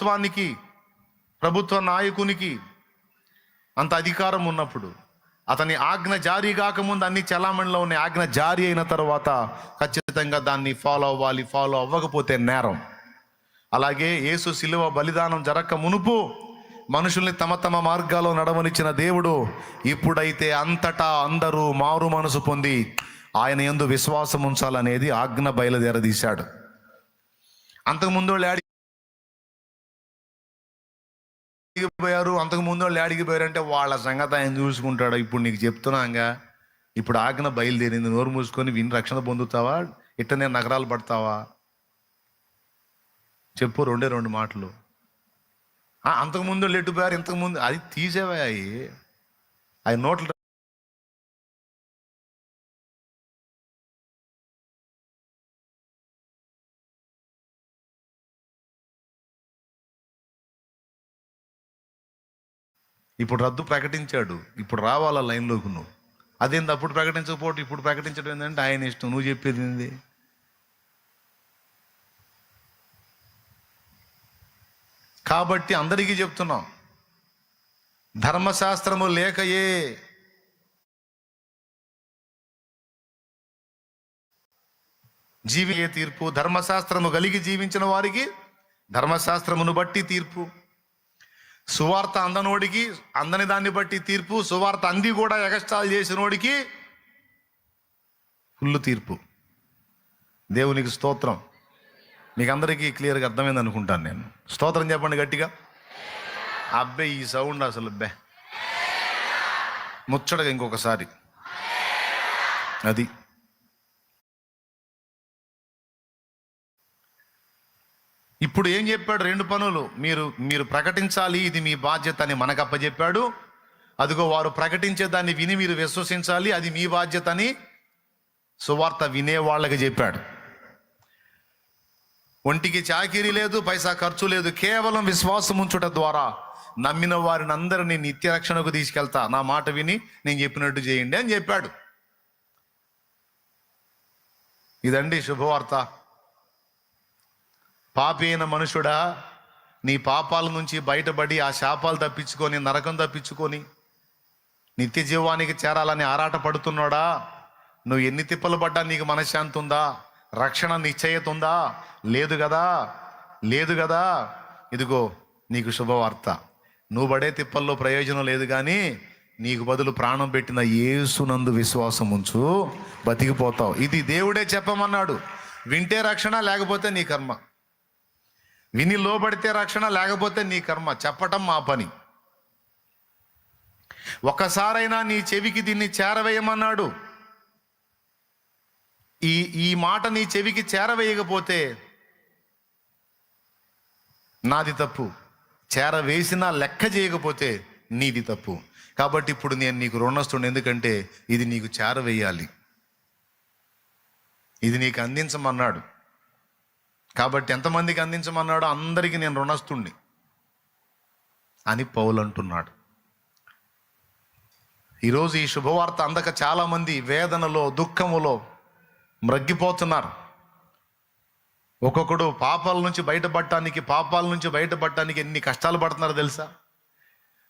ప్రభుత్వానికి ప్రభుత్వ నాయకునికి అంత అధికారం ఉన్నప్పుడు అతని ఆజ్ఞ జారీ కాకముందు అన్ని చలామణిలో ఉన్న ఆజ్ఞ జారీ అయిన తర్వాత ఖచ్చితంగా దాన్ని ఫాలో అవ్వాలి ఫాలో అవ్వకపోతే నేరం. అలాగే యేసు శిలువ బలిదానం జరక్క మునుపు మనుషుల్ని తమ తమ మార్గాల్లో నడవనిచ్చిన దేవుడు ఇప్పుడైతే అంతటా అందరూ మారు మనసు పొంది ఆయన ఎందు విశ్వాసం ఉంచాలనేది ఆజ్ఞ బయలుదేరదీశాడు. అంతకుముందు వాళ్ళు పోయారు అంతకు ముందు వాళ్ళు యాడికి పోయారంటే వాళ్ళ సంగతి ఆయన చూసుకుంటాడు. ఇప్పుడు నీకు చెప్తున్నాగా ఇప్పుడు ఆజ్ఞ బయలుదేరింది నోరు మూసుకొని విని రక్షణ పొందుతావా? ఇట్టనే నగరాలు పడతావా? చెప్పు రెండే రెండు మాటలు. అంతకుముందు వాళ్ళు పోయారు? ఇంతకుముందు అది తీసేవా అవి నోట్లు ఇప్పుడు రద్దు ప్రకటించాడు. ఇప్పుడు రావాలా లైన్లోకి నువ్వు? అదేంది అప్పుడు ప్రకటించకపోవటం ఇప్పుడు ప్రకటించడం ఏంటంటే ఆయన ఇష్టం. నువ్వు చెప్పేది ఏంది? కాబట్టి అందరికీ చెప్తున్నాం. ధర్మశాస్త్రము లేకయే. జీవియే తీర్పు ధర్మశాస్త్రము కలిగి జీవించిన వారికి ధర్మశాస్త్రమును బట్టి తీర్పు. సువార్త అందనోడికి అందని దాన్ని బట్టి తీర్పు సువార్త అంది కూడా ఎగస్టాల్ చేసినోడికి ఫుల్ తీర్పు. దేవునికి స్తోత్రం. మీకు అందరికీ క్లియర్గా అర్థమైంది అనుకుంటాను నేను. స్తోత్రం చెప్పండి గట్టిగా. అబ్బే ఈ సౌండ్ అసలు అబ్బే ముచ్చటగా ఇంకొకసారి. అది. ఇప్పుడు ఏం చెప్పాడు? రెండు పనులు. మీరు మీరు ప్రకటించాలి ఇది మీ బాధ్యత అని మనకు అప్పచెప్పాడు అదిగో వారు ప్రకటించే దాన్ని విని మీరు విశ్వసించాలి అది మీ బాధ్యత అని సువార్త వినేవాళ్ళకి చెప్పాడు. ఒంటికి చాకిరీ లేదు పైసా ఖర్చు లేదు కేవలం విశ్వాసం ఉంచుట ద్వారా నమ్మిన వారిని అందరినీ నిత్య రక్షణకు తీసుకెళ్తా. నా మాట విని నేను చెప్పినట్టు చేయండి అని చెప్పాడు. ఇదండి శుభవార్త. పాపి అయిన మనుషుడా నీ పాపాల నుంచి బయటపడి ఆ శాపాలు తప్పించుకొని నరకం తప్పించుకొని నిత్య జీవానికి చేరాలని ఆరాట పడుతున్నాడా నువ్వు ఎన్ని తిప్పలు పడ్డా నీకు మనశ్శాంతి ఉందా? రక్షణ నిశ్చయత ఉందా? లేదు కదా? లేదు కదా? ఇదిగో నీకు శుభవార్త. నువ్వు పడే తిప్పల్లో ప్రయోజనం లేదు కానీ నీకు బదులు ప్రాణం పెట్టిన ఏసునందు విశ్వాసం ఉంచు. బతికిపోతావు. ఇది దేవుడే చెప్పమన్నాడు. వింటే రక్షణ లేకపోతే నీ కర్మ. విని లోబడితే రక్షణ లేకపోతే నీ కర్మ. చెప్పటం మా పని. ఒకసారైనా నీ చెవికి దీన్ని చేరవేయమన్నాడు. ఈ ఈ మాట నీ చెవికి చేరవేయకపోతే నాది తప్పు. చేరవేసినా లెక్క చేయకపోతే నీది తప్పు. కాబట్టి ఇప్పుడు నేను నీకు రుణస్తుడు ఎందుకంటే ఇది నీకు చేరవేయాలి. ఇది నీకు అందించమన్నాడు. కాబట్టి ఎంతమందికి అందించమన్నాడో అందరికీ నేను రుణస్తుణ్ణి అని పౌలు అంటున్నాడు ఈరోజు ఈ శుభవార్త అందక చాలామంది వేదనలో దుఃఖములో మ్రగ్గిపోతున్నారు. ఒక్కొక్కడు పాపాల నుంచి బయటపడటానికి పాపాల నుంచి బయటపడటానికి ఎన్ని కష్టాలు పడుతున్నారు తెలుసా?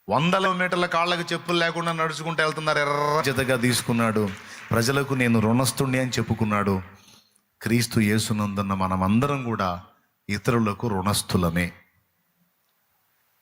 వందల మీటర్ల కాళ్ళకు చెప్పులు లేకుండా నడుచుకుంటూ వెళ్తున్నారు. ఎర్ర జతగా తీసుకున్నాడు. ప్రజలకు నేను రుణస్తుణ్ణి అని చెప్పుకున్నాడు. క్రీస్తు యేసునందున్న మనమందరం కూడా ఇతరులకు రుణస్థులమే.